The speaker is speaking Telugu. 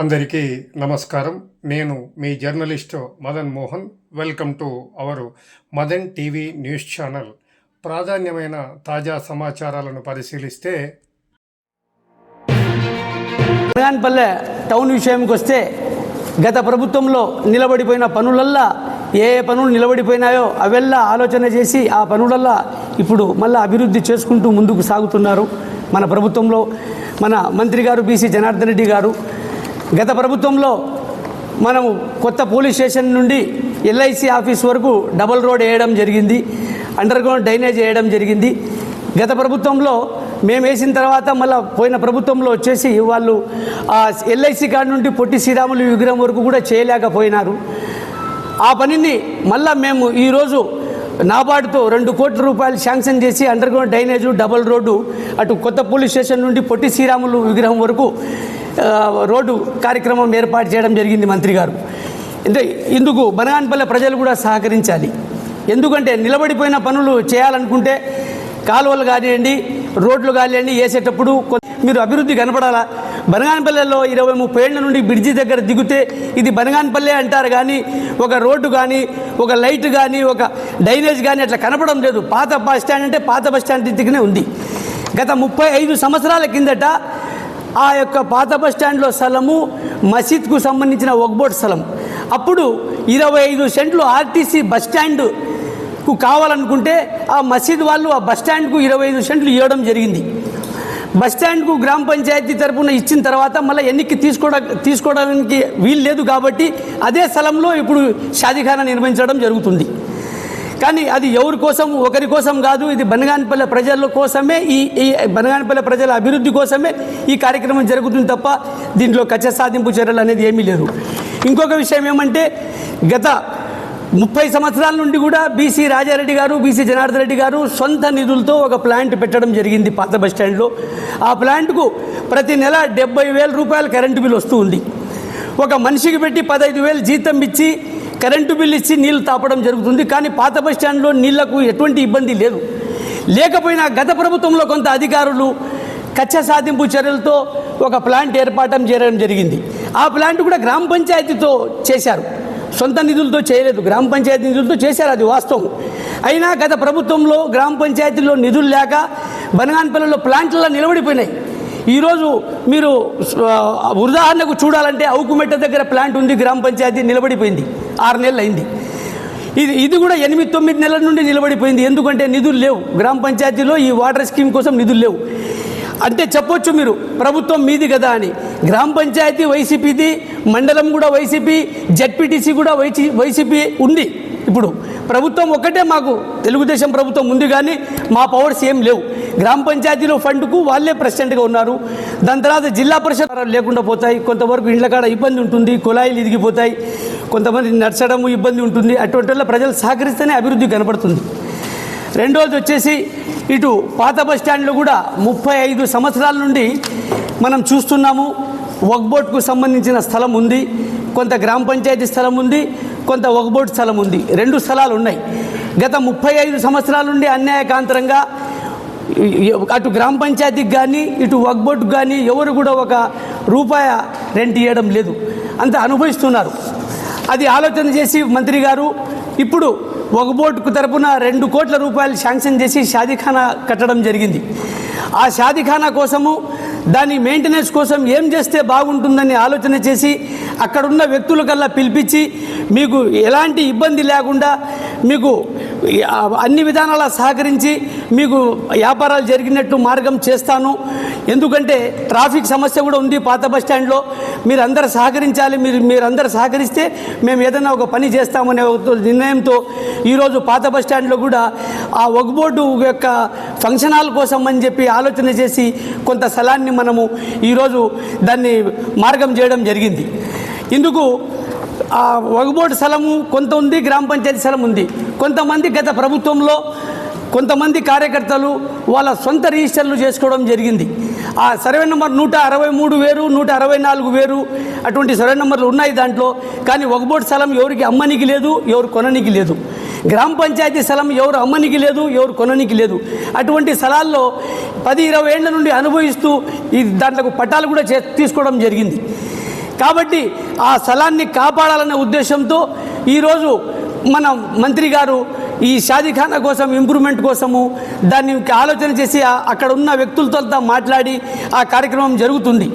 అందరికీ నమస్కారం. నేను మీ journalist Madan Mohan. Welcome to our Madan TV news channel. ప్రాధాన్యమైన తాజా సమాచారాలను పరిశీలిస్తే పల్లె టౌన్ విషయంకి వస్తే గత ప్రభుత్వంలో నిలబడిపోయిన పనులల్లా ఏ ఏ పనులు నిలబడిపోయినాయో అవెల్లా ఆలోచన చేసి ఆ పనులల్లా ఇప్పుడు మళ్ళీ అభివృద్ధి చేసుకుంటూ ముందుకు సాగుతున్నారు. మన ప్రభుత్వంలో మన మంత్రి గారు బీసీ జనార్దన్ రెడ్డి గారు గత ప్రభుత్వంలో మనము కొత్త పోలీస్ స్టేషన్ నుండి ఎల్ఐసి ఆఫీస్ వరకు డబల్ రోడ్ వేయడం జరిగింది అండర్ గ్రౌండ్ డ్రైనేజ్ వేయడం జరిగింది. గత ప్రభుత్వంలో మేము వేసిన తర్వాత మళ్ళీ పోయిన ప్రభుత్వంలో వచ్చేసి వాళ్ళు ఎల్ఐసి కార్డు నుండి పొట్టి శ్రీరాములు విగ్రహం వరకు కూడా చేయలేకపోయినారు. ఆ పనిని మళ్ళా మేము ఈరోజు నాబార్డుతో రెండు కోట్ల రూపాయలు శాంక్షన్ చేసి underground drainage double road అటు కొత్త పోలీస్ స్టేషన్ నుండి పొట్టి శ్రీరాములు విగ్రహం వరకు రోడ్డు కార్యక్రమం ఏర్పాటు చేయడం జరిగింది మంత్రి గారు. అంటే ఇందుకు బనగాన్పల్లె ప్రజలు కూడా సహకరించాలి. ఎందుకంటే నిలబడిపోయిన పనులు చేయాలనుకుంటే కాలువలు కానివ్వండి రోడ్లు కానివ్వండి వేసేటప్పుడు మీరు అభివృద్ధి కనపడాలా? బనగానపల్లెలో ఇరవై ముప్పై ఏళ్ళ నుండి బ్రిడ్జి దగ్గర దిగితే ఇది బనగానపల్లె అంటారు కానీ ఒక రోడ్డు కానీ ఒక లైట్ కానీ ఒక డ్రైనేజ్ కానీ అట్లా కనపడడం లేదు. పాత బస్ స్టాండ్ అంటే పాత బస్ స్టాండ్ దిక్కునే ఉంది. గత ముప్పై ఐదు సంవత్సరాల కిందట ఆ యొక్క పాత బస్ స్టాండ్లో స్థలము మసీద్కు సంబంధించిన ఒక్బోట్ స్థలం. అప్పుడు ఇరవై ఐదు సెంట్లు ఆర్టీసీ బస్ స్టాండ్కు కావాలనుకుంటే ఆ మసీద్ వాళ్ళు ఆ బస్ స్టాండ్కు ఇరవై ఐదు సెంట్లు ఇవ్వడం జరిగింది. బస్ స్టాండ్కు గ్రామ పంచాయతీ తరపున ఇచ్చిన తర్వాత మళ్ళీ ఎన్నికి తీసుకోవడం తీసుకోవడానికి వీలు లేదు కాబట్టి అదే స్థలంలో ఇప్పుడు షాదీఖానా నిర్మించడం జరుగుతుంది. కానీ అది ఎవరి కోసం? ఒకరి కోసం కాదు ఇది బనగానపల్లె ప్రజల కోసమే ఈ ఈ బనగానపల్లె ప్రజల అభివృద్ధి కోసమే ఈ కార్యక్రమం జరుగుతుంది తప్ప దీంట్లో కచ్చ సాధింపు చర్యలు అనేది ఏమీ లేదు ఇంకొక విషయం ఏమంటే గత ముప్పై సంవత్సరాల నుండి కూడా బీసీ రాజారెడ్డి గారు బీసీ జనార్దన్ రెడ్డి గారు సొంత నిధులతో ఒక ప్లాంట్ పెట్టడం జరిగింది పాత బస్ స్టాండ్లో. ఆ ప్లాంట్కు ప్రతి నెల డెబ్బై వేల రూపాయల కరెంటు బిల్ వస్తూ ఉంది. ఒక మనిషికి పెట్టి పదహైదు వేలు జీతం ఇచ్చి కరెంటు బిల్ ఇచ్చి నీళ్ళు తాపడం జరుగుతుంది కానీ పాత బస్ స్టాండ్లో నీళ్ళకు ఎటువంటి ఇబ్బంది లేదు. లేకపోయినా గత ప్రభుత్వంలో కొంత అధికారులు కచ్చ సాధింపు చర్యలతో ఒక ప్లాంట్ ఏర్పాటం చేయడం జరిగింది. ఆ ప్లాంట్ కూడా గ్రామ పంచాయతీతో చేశారు. సొంత నిధులతో చేయలేదు. గ్రామ పంచాయతీ నిధులతో చేశారు అది వాస్తవం. అయినా గత ప్రభుత్వంలో గ్రామ పంచాయతీలో నిధులు లేక బనగానపల్లిలో ప్లాంట్లలో నిలబడిపోయినాయి. ఈరోజు మీరు ఉదాహరణకు చూడాలంటే అవుకుమెట్ట దగ్గర ప్లాంట్ ఉంది గ్రామ పంచాయతీ నిలబడిపోయింది. ఆరు నెలలు అయింది ఇది ఇది కూడా ఎనిమిది తొమ్మిది నెలల నుండి నిలబడిపోయింది. ఎందుకంటే నిధులు లేవు. గ్రామ పంచాయతీలో ఈ వాటర్ స్కీమ్ కోసం నిధులు లేవు. అంటే చెప్పొచ్చు మీరు ప్రభుత్వం మీది కదా అని. గ్రామ పంచాయతీ వైసీపీది మండలం కూడా వైసీపీ జడ్పీటీసీ కూడా వైసీ వైసీపీ ఉంది ఇప్పుడు. ప్రభుత్వం ఒక్కటే మాకు తెలుగుదేశం ప్రభుత్వం ఉంది కానీ మా పవర్స్ ఏం లేవు. గ్రామ పంచాయతీలో ఫండ్కు వాళ్ళే ప్రెసిడెంట్గా ఉన్నారు. దాని తర్వాత జిల్లా పరిషత్ లేకుండా పోతాయి. కొంతవరకు ఇండ్ల కాడ ఇబ్బంది ఉంటుంది కుళాయిలు ఇదిగిపోతాయి కొంతమంది నడచడం ఇబ్బంది ఉంటుంది. అటువంటి వల్ల ప్రజలు సహకరిస్తేనే అభివృద్ధి కనపడుతుంది. రెండోది వచ్చేసి ఇటు పాత బస్ స్టాండ్లో కూడా ముప్పై ఐదు సంవత్సరాల నుండి మనం చూస్తున్నాము. వక్బోట్కు సంబంధించిన స్థలం ఉంది. కొంత గ్రామ పంచాయతీ స్థలం ఉంది. కొంత వక్బోట్ స్థలం ఉంది. రెండు స్థలాలు ఉన్నాయి. గత ముప్పై ఐదు సంవత్సరాల నుండి అన్యాయకాంతరంగా అటు గ్రామ పంచాయతీకి కానీ ఇటు వక్బోట్కు కానీ ఎవరు కూడా ఒక రూపాయ రెంట్ ఇవ్వడం లేదు. అంత అనుభవిస్తున్నారు. అది ఆలోచన చేసి మంత్రి గారు ఇప్పుడు ఒక బోర్డుకు తరపున రెండు కోట్ల రూపాయలు శాంక్షన్ చేసి షాదీఖానా కట్టడం జరిగింది. ఆ షాదీఖానా కోసము దాని మెయింటెనెన్స్ కోసం ఏం చేస్తే బాగుంటుందని ఆలోచన చేసి అక్కడున్న వ్యక్తులకల్లా పిలిపించి మీకు ఎలాంటి ఇబ్బంది లేకుండా మీకు అన్ని విధానాల సహకరించి మీకు వ్యాపారాలు జరిగినట్టు మార్గం చేస్తాను. ఎందుకంటే ట్రాఫిక్ సమస్య కూడా ఉంది పాత బస్ స్టాండ్లో. మీరు అందరు సహకరించాలి మీరు మీరందరూ సహకరిస్తే మేము ఏదైనా ఒక పని చేస్తామనే ఒక నిర్ణయంతో ఈరోజు పాత బస్ స్టాండ్లో కూడా ఆ ఒక బోర్డు యొక్క ఫంక్షన్ హాల్ కోసం అని చెప్పి ఆలోచన చేసి కొంత స్థలాన్ని మనము ఈరోజు దాన్ని మార్గం చేయడం జరిగింది. ఇందుకు ఆ వగబోటు స్థలము కొంత ఉంది గ్రామ పంచాయతీ స్థలం ఉంది. కొంతమంది గత ప్రభుత్వంలో కొంతమంది కార్యకర్తలు వాళ్ళ సొంత రిజిస్టర్లు చేసుకోవడం జరిగింది. ఆ సర్వే నెంబర్ నూట అరవై మూడు వేరు నూట అరవై నాలుగు వేరు అటువంటి సర్వే నెంబర్లు ఉన్నాయి దాంట్లో. కానీ ఒకబోటు స్థలం ఎవరికి అమ్మనికి లేదు ఎవరు కొననికి లేదు. గ్రామ పంచాయతీ స్థలం ఎవరు అమ్మనికి లేదు ఎవరు కొననికి లేదు. అటువంటి స్థలాల్లో పది ఇరవై ఏళ్ళ నుండి అనుభవిస్తూ ఈ దాంట్లో పట్టాలు కూడా చే తీసుకోవడం జరిగింది. కాబట్టి ఆ స్థలాన్ని కాపాడాలనే ఉద్దేశంతో ఈరోజు మన మంత్రి గారు ఈ షాదీఖానా కోసం ఇంప్రూవ్మెంట్ కోసము దాన్ని ఆలోచన చేసి అక్కడ ఉన్న వ్యక్తులతో మాట్లాడి ఆ కార్యక్రమం జరుగుతుంది.